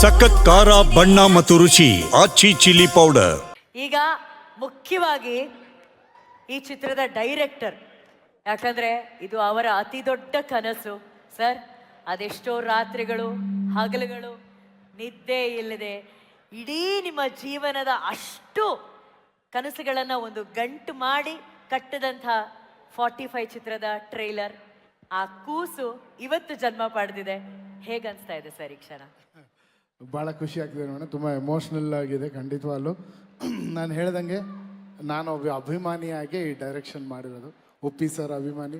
ಸಖತ್ ಖಾರ, ಬಣ್ಣ ಮತ್ತು ರುಚಿ ಆಚಿ ಚಿಲ್ಲಿ ಪೌಡರ್. ಈಗ ಮುಖ್ಯವಾಗಿ ಈ ಚಿತ್ರದ ಡೈರೆಕ್ಟರ್, ಯಾಕಂದ್ರೆ ಇದು ಅವರ ಅತಿ ದೊಡ್ಡ ಕನಸು, ಸರ್. ಅದೆಷ್ಟೋ ರಾತ್ರಿಗಳು, ಹಗಲುಗಳು, ನಿದ್ದೆ ಇಲ್ಲದೆ ಇಡೀ ನಿಮ್ಮ ಜೀವನದ ಅಷ್ಟು ಕನಸುಗಳನ್ನು ಒಂದು ಗಂಟು ಮಾಡಿ ಕಟ್ಟದಂಥ ಫಾರ್ಟಿ ಫೈವ್ ಚಿತ್ರದ ಟ್ರೈಲರ್. ಆ ಕೂಸು ಇವತ್ತು ಜನ್ಮ ಪಡೆದಿದೆ. ಹೇಗನ್ಸ್ತಾ ಇದೆ ಸರ್ ಈ ಕ್ಷಣ? ಭಾಳ ಖುಷಿ ಆಗ್ತಿದೆ ಮೇಡಮ್ ತುಂಬ ಎಮೋಷ್ನಲ್ ಆಗಿದೆ ಖಂಡಿತವಾಗ್ಲೂ. ನಾನು ಹೇಳ್ದಂಗೆ ನಾನು ಒಬ್ಬ ಅಭಿಮಾನಿಯಾಗಿ ಈ ಡೈರೆಕ್ಷನ್ ಮಾಡಿರೋದು. ಉಪ್ಪಿ ಸರ್ ಅಭಿಮಾನಿ,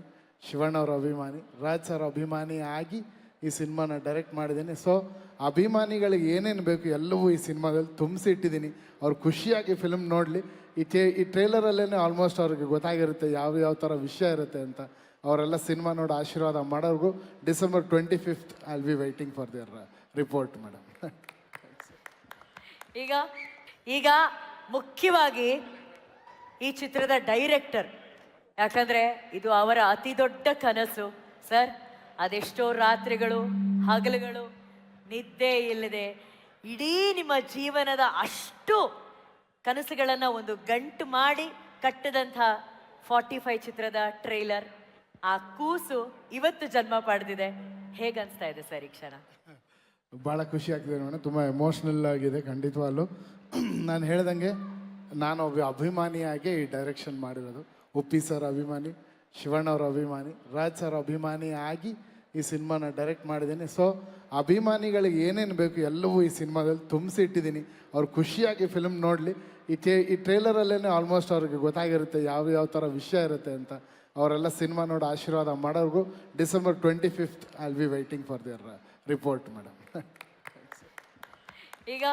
ಶಿವಣ್ಣ ಅವ್ರ ಅಭಿಮಾನಿ, ರಾಜ್ ಸರ್ ಅಭಿಮಾನಿ ಆಗಿ ಈ ಸಿನಿಮಾನ ಡೈರೆಕ್ಟ್ ಮಾಡಿದ್ದೀನಿ. ಸೊ ಅಭಿಮಾನಿಗಳಿಗೆ ಏನೇನು ಬೇಕು ಎಲ್ಲವೂ ಈ ಸಿನಿಮಾದಲ್ಲಿ ತುಂಬಿಸಿ ಇಟ್ಟಿದ್ದೀನಿ ಅವ್ರು ಖುಷಿಯಾಗಿ ಫಿಲ್ಮ್ ನೋಡಲಿ. ಈ ಟೇ ಈ ಟ್ರೇಲರಲ್ಲೇ ಆಲ್ಮೋಸ್ಟ್ ಅವ್ರಿಗೆ ಗೊತ್ತಾಗಿರುತ್ತೆ ಯಾವ ಯಾವ ಥರ ವಿಷಯ ಇರುತ್ತೆ ಅಂತ. ಅವರೆಲ್ಲ ಸಿನಿಮಾ ನೋಡಿ ಆಶೀರ್ವಾದ ಮಾಡೋರ್ಗು December twenty fifth I be waiting for their report madam ಈಗ ಈಗ ಮುಖ್ಯವಾಗಿ ಈ ಚಿತ್ರದ ಡೈರೆಕ್ಟರ್, ಯಾಕಂದ್ರೆ ಇದು ಅವರ ಅತಿ ದೊಡ್ಡ ಕನಸು, ಸರ್. ಅದೆಷ್ಟೋ ರಾತ್ರಿಗಳು, ಹಗಲುಗಳು, ನಿದ್ದೆ ಇಲ್ಲದೆ ಇಡೀ ನಿಮ್ಮ ಜೀವನದ ಅಷ್ಟು ಕನಸುಗಳನ್ನು ಒಂದು ಗಂಟು ಮಾಡಿ ಕಟ್ಟದಂಥ ಫಾರ್ಟಿ ಫೈವ್ ಚಿತ್ರದ ಟ್ರೈಲರ್. ಆ ಕೂಸು ಇವತ್ತು ಜನ್ಮ ಪಡೆದಿದೆ. ಹೇಗನ್ಸ್ತಾ ಇದೆ ಸರ್ ಈ ಕ್ಷಣ? ಭಾಳ ಖುಷಿ ಆಗ್ತಿದೆ ಮೇಡಮ್ ತುಂಬ ಎಮೋಷ್ನಲ್ ಆಗಿದೆ ಖಂಡಿತವಾಗ್ಲೂ. ನಾನು ಹೇಳ್ದಂಗೆ ನಾನು ಒಬ್ಬ ಅಭಿಮಾನಿಯಾಗಿ ಈ ಡೈರೆಕ್ಷನ್ ಮಾಡಿರೋದು. ಉಪ್ಪಿ ಸರ್ ಅಭಿಮಾನಿ, ಶಿವಣ್ಣ ಅವರ ಅಭಿಮಾನಿ, ರಾಜ್ ಸರ್ ಅಭಿಮಾನಿ ಆಗಿ ಈ ಸಿನಿಮಾನ ಡೈರೆಕ್ಟ್ ಮಾಡಿದ್ದೀನಿ. ಸೊ ಅಭಿಮಾನಿಗಳಿಗೆ ಏನೇನು ಬೇಕು ಎಲ್ಲವೂ ಈ ಸಿನಿಮಾದಲ್ಲಿ ತುಂಬಿಸಿ ಇಟ್ಟಿದ್ದೀನಿ ಅವ್ರು ಖುಷಿಯಾಗಿ ಫಿಲ್ಮ್ ನೋಡಲಿ. ಈ ಟೇ ಈ ಟ್ರೇಲರಲ್ಲೇ ಆಲ್ಮೋಸ್ಟ್ ಅವ್ರಿಗೆ ಗೊತ್ತಾಗಿರುತ್ತೆ ಯಾವ ಯಾವ ಥರ ವಿಷಯ ಇರುತ್ತೆ ಅಂತ. ಅವರೆಲ್ಲ ಸಿನಿಮಾ ನೋಡಿ ಆಶೀರ್ವಾದ ಮಾಡೋರ್ಗು December twenty fifth I be waiting for their report madam ಈಗ